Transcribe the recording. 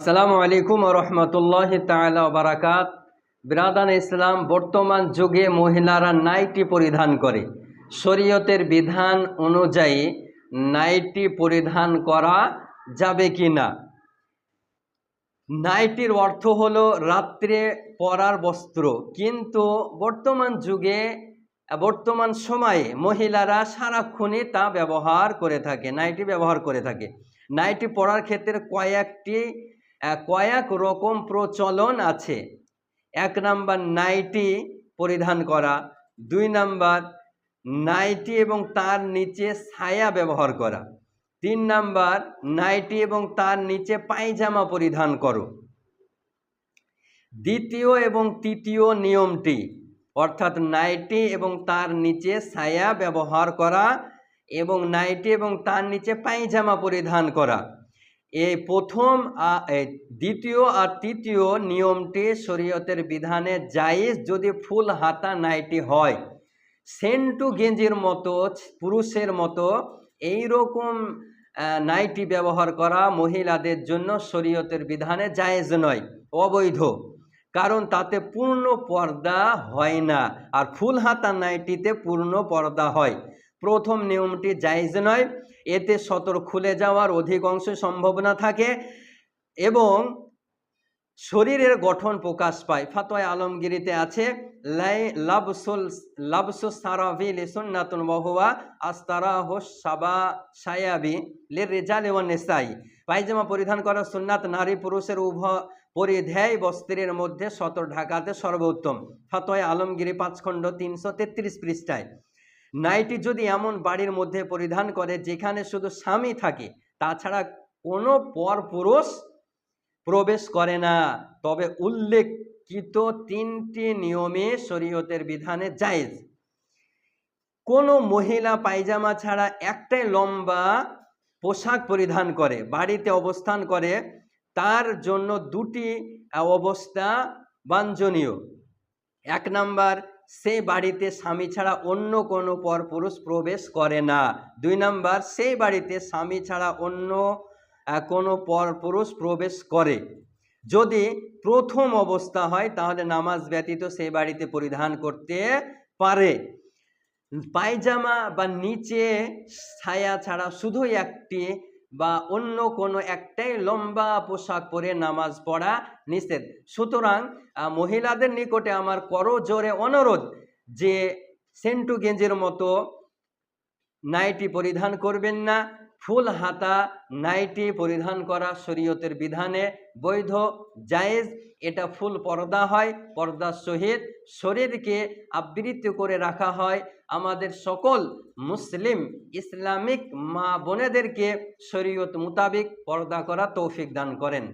আসসালামু আলাইকুম রহমতুল্লাহ তালা বারাকাত। বিরাদান ইসলাম, বর্তমান যুগে মহিলারা নাইটি পরিধান করে। শরীয়তের বিধান অনুযায়ী নাইটি পরিধান করা যাবে কি না নাইটির অর্থ হলো রাত্রে পরার বস্ত্র। কিন্তু বর্তমান যুগে, বর্তমান সময়ে মহিলারা সারাক্ষণই তা ব্যবহার করে থাকে, নাইটি ব্যবহার করে থাকে। নাইটি পরার ক্ষেত্রে কয়েকটি কয়েক রকম প্রচলন আছে। এক নাম্বার নাইটি পরিধান করা, দুই নাম্বার নাইটি এবং তার নিচে ছায়া ব্যবহার করা, তিন নাম্বার নাইটি এবং তার নিচে পায়জামা পরিধান করো। দ্বিতীয় এবং তৃতীয় নিয়মটি, অর্থাৎ নাইটি এবং তার নিচে ছায়া ব্যবহার করা এবং নাইটি এবং তার নিচে পায়জামা পরিধান করা। এই প্রথম দ্বিতীয় আর তৃতীয় নিয়মটি শরীয়তের বিধানে জায়েজ যদি ফুল হাতা নাইটি হয়। সেন্টু গেঞ্জির মতো, পুরুষের মতো এই রকম নাইটি ব্যবহার করা মহিলাদের জন্য শরীয়তের বিধানে জায়েজ নয়, অবৈধ। কারণ তাতে পূর্ণ পর্দা হয় না, আর ফুল হাতা নাইটিতে পূর্ণ পর্দা হয়। প্রথম নিয়মটি জায়জ নয়। এতে সতর খুলে যাওয়ার অধিক অংশ সম্ভাবনা থাকে এবং শরীরের গঠন প্রকাশ পায়। ফাতোয় আলমগিরিতে আছে, লাই লাবসুল, লাবসু সারাভি আস্তারাহ সায়াবি লে রেজাল নেসাই। পায়জামা পরিধান করা সুন্নাত নারী পুরুষের উভয় পরিধ্যায় বস্ত্রের মধ্যে সতর ঢাকাতে সর্বোত্তম। ফাতোয় আলমগিরি পাঁচ খণ্ড তিনশো তেত্রিশ পৃষ্ঠায়। নাইটি যদি এমন বাড়ির মধ্যে পরিধান করে যেখানে শুধু স্বামী থাকে, তাছাড়া কোনো পর পুরুষ প্রবেশ করে না, তবে উল্লেখিত তিনটি নিয়মে শরীয়তের বিধানে জায়েজ। কোনো মহিলা পায়জামা ছাড়া একটাই লম্বা পোশাক পরিধান করে, বাড়িতে অবস্থান করে, তার জন্য দুটি অবস্থা বাঞ্ছনীয়। এক নাম্বার সেই বাড়িতে স্বামী ছাড়া অন্য কোনো পরপুরুষ প্রবেশ করে না। দুই নাম্বার সেই বাড়িতে স্বামী ছাড়া অন্য কোনো পরপুরুষ প্রবেশ করে। যদি প্রথম অবস্থা হয়, তাহলে নামাজ ব্যতীত সেই বাড়িতে পরিধান করতে পারে। পায়জামা বা নিচে ছায়া ছাড়া শুধু একটি বা অন্য কোনো একটাই লম্বা পোশাক পরে নামাজ পড়া নিষেধ। সুতরাং মহিলাদের নিকটে আমার করো জোরে অনুরোধ যে, সেন্টু গেঞ্জের মতো নাইটি পরিধান করবেন না। ফুল হাতা, নাইটি পরিধান করা শরীয়তের বিধানে বৈধ, জায়েজ। এটা ফুল পর্দা হয়, পর্দার সহিত শরীরকে আবৃত করে রাখা হয়। আমাদের সকল মুসলিম, ইসলামিক মা বোনেদেরকে শরীয়ত মোতাবিক পর্দা করা তৌফিক দান করেন।